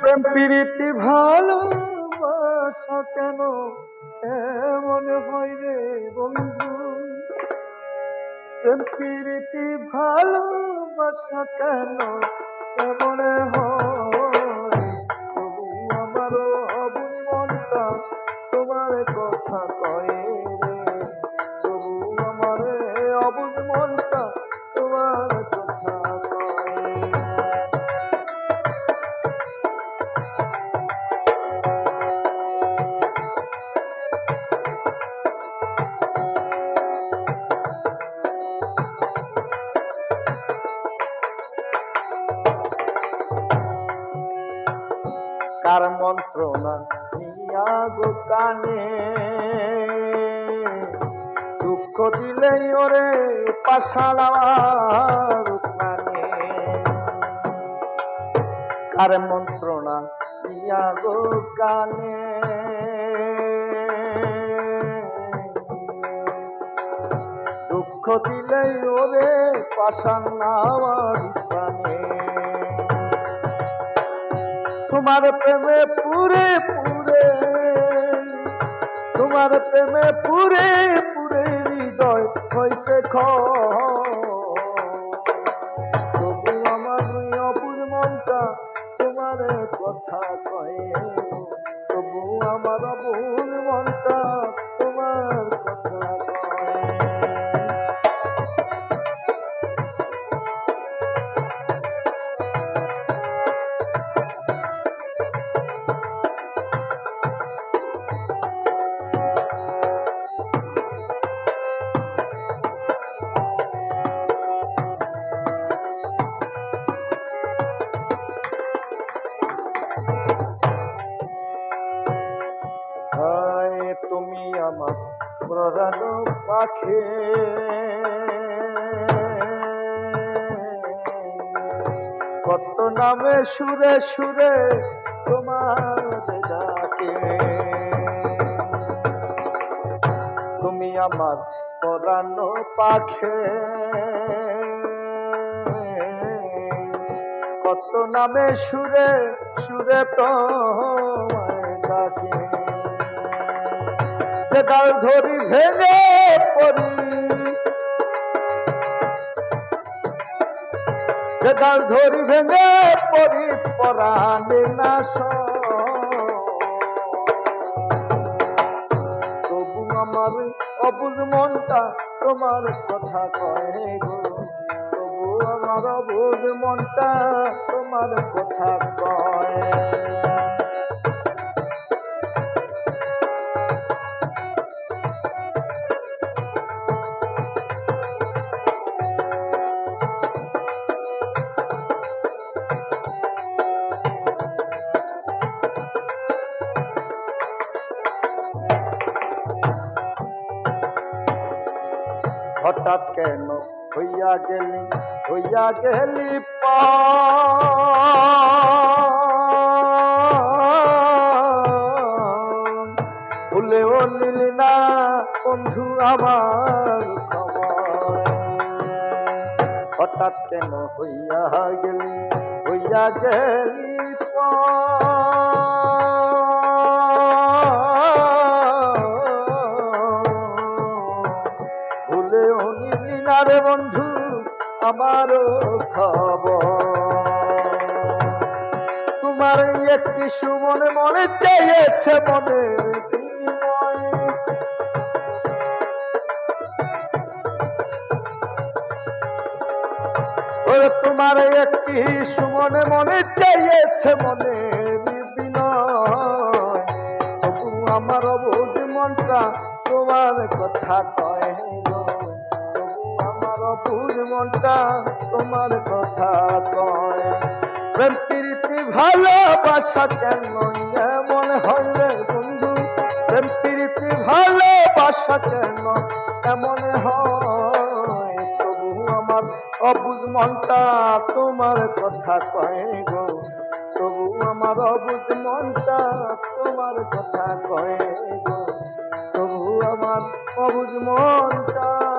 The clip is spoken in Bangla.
প্রেম প্রীতি ভালোবাসা কেন? এমন হয় রে বন্ধু? প্রেম প্রীতি ভালোবাসা কেন? এমন হয়? আমার অবুঝ মনটা তোমার কথা কয়ে। কার মন্ত্রণা নিয়া গো কানে। দুঃখ দিলেই ওরে পাশাড়ার কানে কার মন্ত্রণা নিয়া গো কানে। দুঃখ দিলেই ওরে তোমার প্রেমে পুরে পুরে, তোমার প্রেমে পুরে পুরে হৃদয় হয়েছে খ কথা কয়ে, তবু আমার অপুর মনটা আমার প্রধান পাখে। কত নামে সুরে সুরে তোমার ডাকে। তুমি আমার পরাণ পাখে। কত নামে সুরে সুরে তোমায় ডাকে। সে ডাল ধরি ভেঙে পড়ি। সে ডাল ধরি ভেঙে পড়ি, পরাণে নাশ। তবু আমার অবুজ মনটা তোমার কথা কয়ে গো। তবু আমার অবুজ মনটা তোমার কথা কয়। হঠাৎ কেন হইয়া গেলি হইয়া গেলি ভুলেও নিলি না বন্ধু আমার হঠাৎ কেন হইয়া গেলি হইয়া গেলি ভুলে নিলি না রে বন্ধু, আমারও খবর। তোমার একটি সুমনে মনে চাইছে মনে তোমার একটি সুমনে মনে চাইছে মনে তবু আমার অবুধ মনটা তোমার কথা কয় আমার মনটা, তোমার কথা কয়। প্রেম, প্রীতি, ভালোবাসা কেন এমন হলে বন্ধু? প্রেম, প্রীতি, ভালোবাসা কেন এমন তবু আমার অবুজ মনটা তোমার কথা কয় গো। তবু আমার অবুজ মনটা তোমার কথা কয় গো। তবু আমার অবুজ মনটা